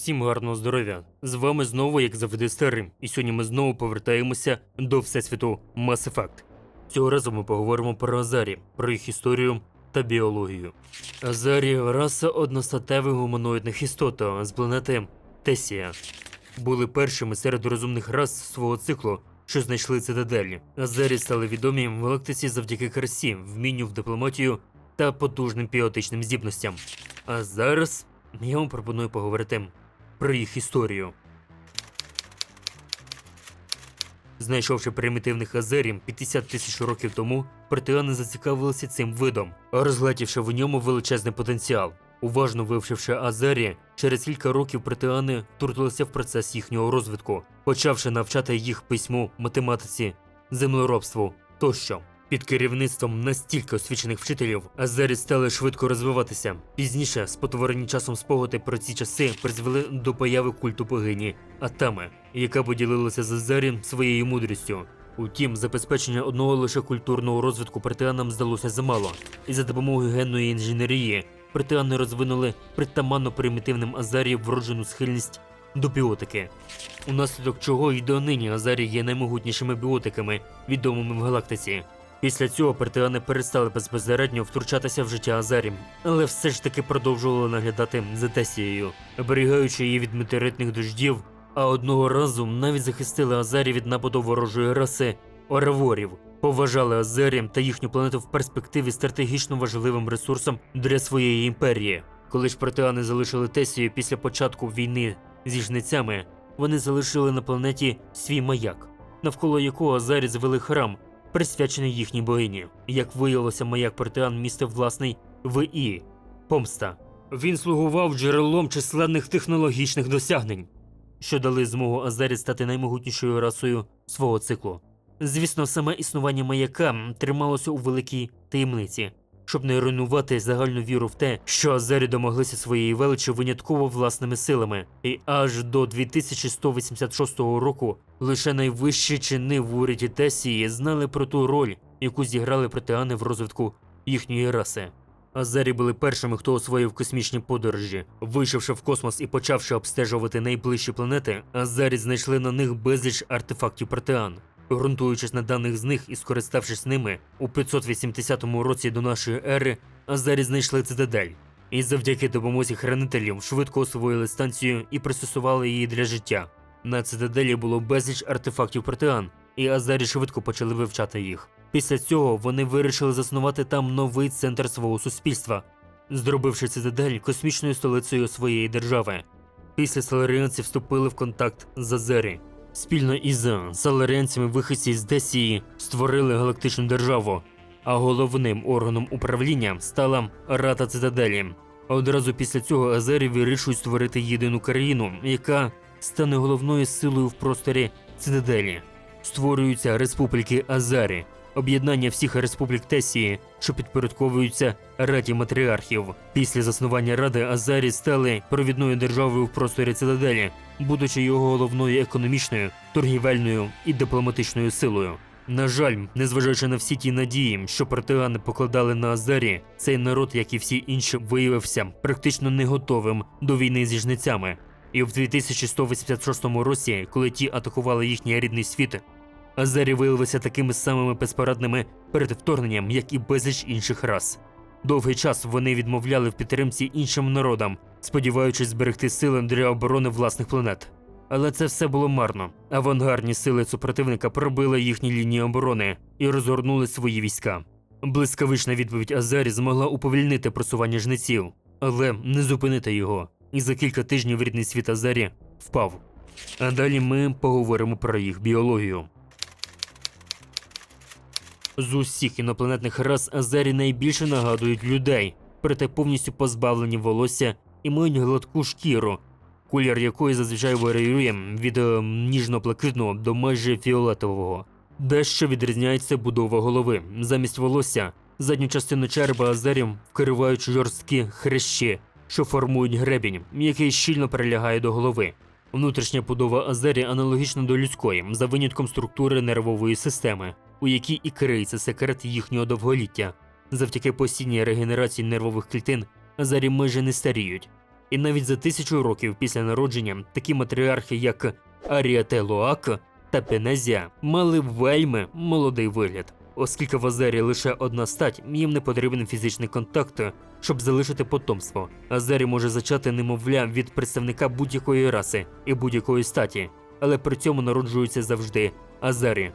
Всім гарного здоров'я! З вами знову, як завжди, старим, і сьогодні ми знову повертаємося до Всесвіту Mass Effect. Цього разу ми поговоримо про Азарі, про їх історію та біологію. Азарі раса одностатевих гуманоїдних істот з планети Тесія. Були першими серед розумних рас свого циклу, що знайшли цитаделі. Азарі стали відомі в галактиці завдяки красі, вмінню в дипломатію та потужним піотичним здібностям. А зараз я вам пропоную поговорити про їх історію. Знайшовши примітивних азерів 50 тисяч років тому, партизани зацікавилися цим видом, розглядівши в ньому величезний потенціал. Уважно вивчивши азері, через кілька років партизани втрутилися в процес їхнього розвитку, почавши навчати їх письму, математиці, землеробству тощо. Під керівництвом настільки освічених вчителів азері стали швидко розвиватися. Пізніше, спотворені часом спогади про ці часи призвели до появи культу богині Атами, яка поділилася з азері своєю мудрістю. Утім, забезпечення одного лише культурного розвитку партизанам здалося замало, і за допомогою генної інженерії партизани розвинули притаманно примітивним азарі вроджену схильність до біотики, унаслідок чого й до нині азарі є наймогутнішими біотиками, відомими в галактиці. Після цього партизани перестали безпосередньо втручатися в життя Азарі, але все ж таки продовжували наглядати за Тесією, оберігаючи її від метеоритних дождів, а одного разу навіть захистили Азарі від нападу ворожої раси Ораворів. Поважали Азарі та їхню планету в перспективі стратегічно важливим ресурсом для своєї імперії. Коли ж партизани залишили Тесію після початку війни зі жницями, вони залишили на планеті свій маяк, навколо якого Азарі звели храм, присвячений їхній богині. Як виявилося, маяк Протеан містив власний ВІ помста. Він слугував джерелом численних технологічних досягнень, що дали змогу Азарі стати наймогутнішою расою свого циклу. Звісно, саме існування маяка трималося у великій таємниці, щоб не руйнувати загальну віру в те, що Азарі домоглися своєї величі винятково власними силами, і аж до 2186 року лише найвищі чини в уряді Тесії знали про ту роль, яку зіграли протеани в розвитку їхньої раси. Азарі були першими, хто освоїв космічні подорожі. Вийшовши в космос і почавши обстежувати найближчі планети, Азарі знайшли на них безліч артефактів протеан. Ґрунтуючись на даних з них і скориставшись ними, у 580 році до нашої ери Азарі знайшли цитадель. І завдяки допомозі хранителів швидко освоїли станцію і пристосували її для життя. На цитаделі було безліч артефактів протеан, і Азарі швидко почали вивчати їх. Після цього вони вирішили заснувати там новий центр свого суспільства, зробивши цитадель космічною столицею своєї держави. Після саларіанці вступили в контакт з Азері. Спільно із саларіанцями вихідці з Десії створили галактичну державу, а головним органом управління стала Рата Цитаделі. Одразу після цього Азері вирішують створити єдину країну, яка стане головною силою в просторі Цитаделі. Створюються республіки Азарі, об'єднання всіх республік Тесії, що підпорядковуються Раді матріархів. Після заснування Ради Азарі стали провідною державою в просторі Цитаделі, будучи його головною економічною, торгівельною і дипломатичною силою. На жаль, незважаючи на всі ті надії, що партизани покладали на Азарі, цей народ, як і всі інші, виявився практично не готовим до війни зі жницями. І в 2186 році, коли ті атакували їхній рідний світ, Азарі виявилися такими самими безпорадними перед вторгненням, як і безліч інших рас. Довгий час вони відмовляли в підтримці іншим народам, сподіваючись зберегти сили для оборони власних планет. Але це все було марно. Авангардні сили супротивника пробили їхні лінії оборони і розгорнули свої війська. Блискавична відповідь Азарі змогла уповільнити просування жнеців, але не зупинити його. І за кілька тижнів рідний світ Азарі впав. А далі ми поговоримо про їх біологію. З усіх інопланетних рас Азарі найбільше нагадують людей, проте повністю позбавлені волосся і мають гладку шкіру, колір якої зазвичай варіює від е, ніжно-блакитного до майже фіолетового. Дещо відрізняється будова голови. Замість волосся задню частину черепа Азарів вкривають жорсткі хрещі, що формують гребінь, який щільно прилягає до голови. Внутрішня будова Азері аналогічна до людської, за винятком структури нервової системи, у якій і криється секрет їхнього довголіття. Завдяки постійній регенерації нервових клітин Азері майже не старіють. І навіть за тисячу років після народження такі матріархи, як Аріателоак та Пенезія, мали вельми молодий вигляд. Оскільки в Азері лише одна стать, їм не потрібен фізичний контакт, щоб залишити потомство. Азері може зачати немовля від представника будь-якої раси і будь-якої статі, але при цьому народжуються завжди Азері.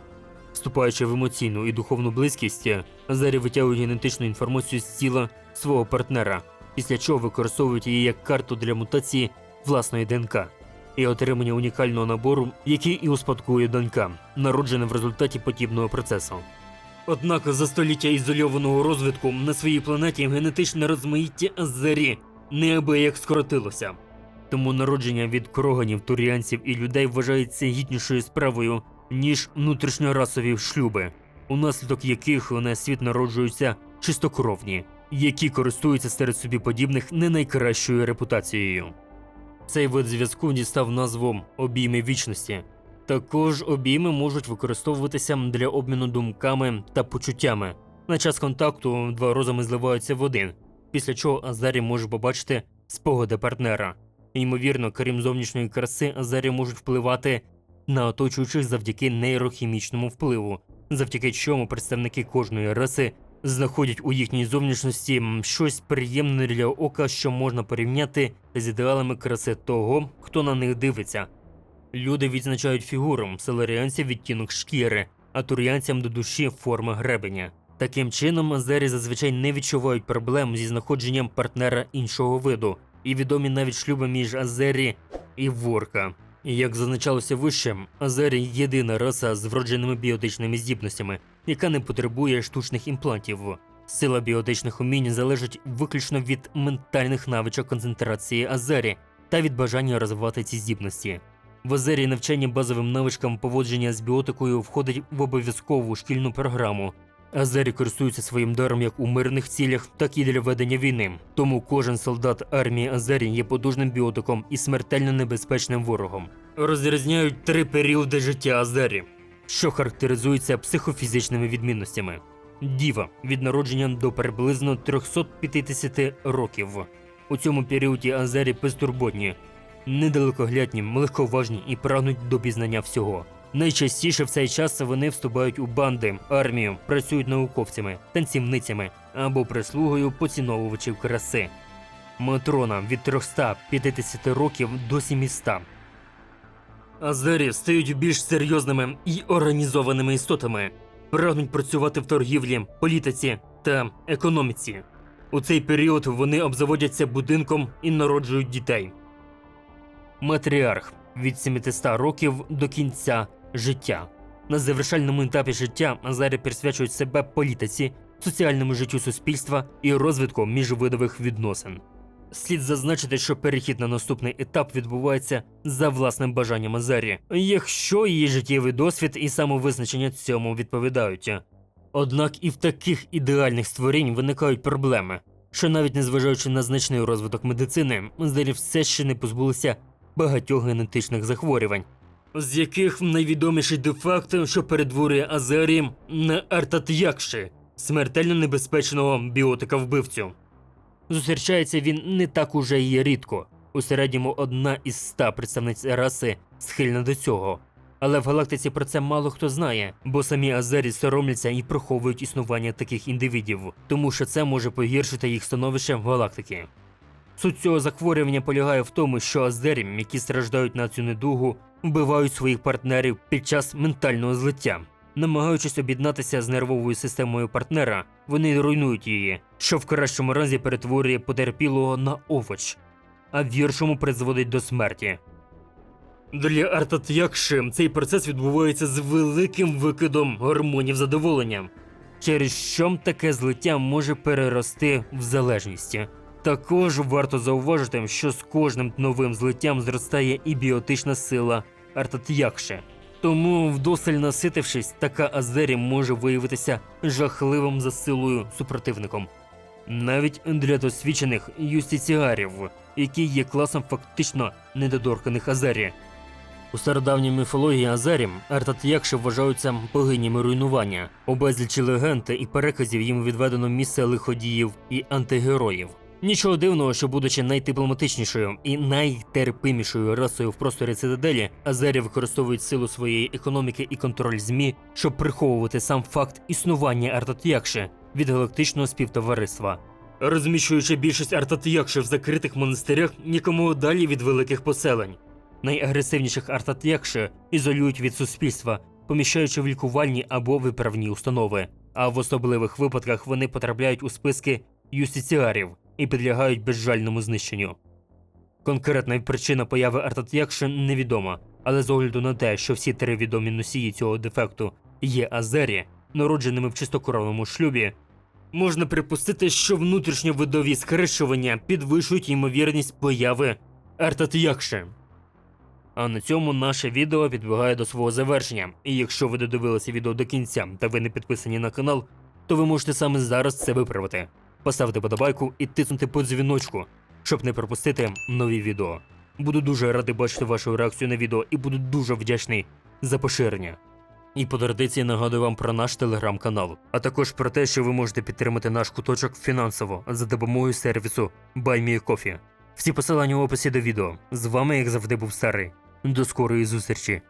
Вступаючи в емоційну і духовну близькість, Азері витягують генетичну інформацію з тіла свого партнера, після чого використовують її як карту для мутації власної ДНК і отримання унікального набору, який і успадкує донька, народжена в результаті подібного процесу. Однак за століття ізольованого розвитку на своїй планеті генетичне розмаїття Азері неабияк скоротилося. Тому народження від кроганів, туріанців і людей вважається гіднішою справою, ніж внутрішньорасові шлюби, унаслідок яких на світ народжуються чистокровні, які користуються серед собі подібних не найкращою репутацією. Цей вид зв'язку дістав назву обійми вічності. Також обійми можуть використовуватися для обміну думками та почуттями. На час контакту два розуми зливаються в один, після чого Азарі може побачити спогади партнера. Ймовірно, крім зовнішньої краси, Азарі можуть впливати на оточуючих завдяки нейрохімічному впливу, завдяки чому представники кожної раси знаходять у їхній зовнішності щось приємне для ока, що можна порівняти з ідеалами краси того, хто на них дивиться. Люди відзначають фігуру, селеріанцям відтінок шкіри, а туріанцям до душі форма гребеня. Таким чином, азері зазвичай не відчувають проблем зі знаходженням партнера іншого виду, і відомі навіть шлюби між Азері і Ворка. Як зазначалося вище, Азері єдина раса з вродженими біотичними здібностями, яка не потребує штучних імплантів. Сила біотичних умінь залежить виключно від ментальних навичок концентрації Азері та від бажання розвивати ці здібності. В Азері навчання базовим навичкам поводження з біотикою входить в обов'язкову шкільну програму. Азері користуються своїм даром як у мирних цілях, так і для ведення війни. Тому кожен солдат армії Азері є потужним біотиком і смертельно небезпечним ворогом. Розрізняють три періоди життя Азері, що характеризуються психофізичними відмінностями. Діва від народження до приблизно 350 років. У цьому періоді Азері безтурботні, недалекоглядні, легковажні і прагнуть до пізнання всього. Найчастіше в цей час вони вступають у банди, армію, працюють науковцями, танцівницями або прислугою поціновувачів краси. Матрона від 350 років до 700. Азері стають більш серйозними і організованими істотами, прагнуть працювати в торгівлі, політиці та економіці. У цей період вони обзаводяться будинком і народжують дітей. Матріарх від 700 років до кінця життя. На завершальному етапі життя Азарі присвячують себе політиці, соціальному життю суспільства і розвитку міжвидових відносин. Слід зазначити, що перехід на наступний етап відбувається за власним бажанням Азарі, якщо її життєвий досвід і самовизначення цьому відповідають. Однак і в таких ідеальних створінь виникають проблеми, що навіть незважаючи на значний розвиток медицини, Азарі все ще не позбулися багатьох генетичних захворювань, з яких найвідоміший де-факто, що перетворює Азері на Артат'якши, смертельно небезпечного біотика вбивцю. Зустрічається він не так уже й рідко. У середньому одна із ста представниць раси схильна до цього. Але в галактиці про це мало хто знає, бо самі Азері соромляться і приховують існування таких індивідів, тому що це може погіршити їх становище в галактики. Суть цього захворювання полягає в тому, що азері, які страждають на цю недугу, вбивають своїх партнерів під час ментального злиття. Намагаючись об'єднатися з нервовою системою партнера, вони руйнують її, що в кращому разі перетворює потерпілого на овоч, а в гіршому призводить до смерті. Для Артат'якши цей процес відбувається з великим викидом гормонів задоволення, через що таке злиття може перерости в залежність. Також варто зауважити, що з кожним новим злиттям зростає і біотична сила Артат'якши. Тому, вдосталь наситившись, така Азері може виявитися жахливим за силою супротивником. Навіть для досвідчених юстиціарів, які є класом фактично недодорканих Азері. У стародавній міфології Азері Артат'якши вважаються богинями руйнування. У безлічі легенд і переказів їм відведено місце лиходіїв і антигероїв. Нічого дивного, що будучи найдипломатичнішою і найтерпимішою расою в просторі цитаделі, Азері використовують силу своєї економіки і контроль ЗМІ, щоб приховувати сам факт існування Артатіякши від галактичного співтовариства. Розміщуючи більшість Артатіякши в закритих монастирях, нікому далі від великих поселень. Найагресивніших Артатіякши ізолюють від суспільства, поміщаючи в лікувальні або виправні установи, а в особливих випадках вони потрапляють у списки юстиціарів і підлягають безжальному знищенню. Конкретна причина появи Артатіякши невідома, але з огляду на те, що всі три відомі носії цього дефекту є азері, народженими в чистокровному шлюбі, можна припустити, що внутрішньовидові скрещування підвищують ймовірність появи Артатіякши. А на цьому наше відео підбігає до свого завершення. І якщо ви додивилися відео до кінця та ви не підписані на канал, то ви можете саме зараз це виправити. Поставити подобайку і тиснути по дзвіночку, щоб не пропустити нові відео. Буду дуже радий бачити вашу реакцію на відео і буду дуже вдячний за поширення. І по традиції нагадую вам про наш телеграм-канал, а також про те, що ви можете підтримати наш куточок фінансово за допомогою сервісу BuyMeACoffee. Всі посилання в описі до відео. З вами, як завжди, був старий. До скорої зустрічі!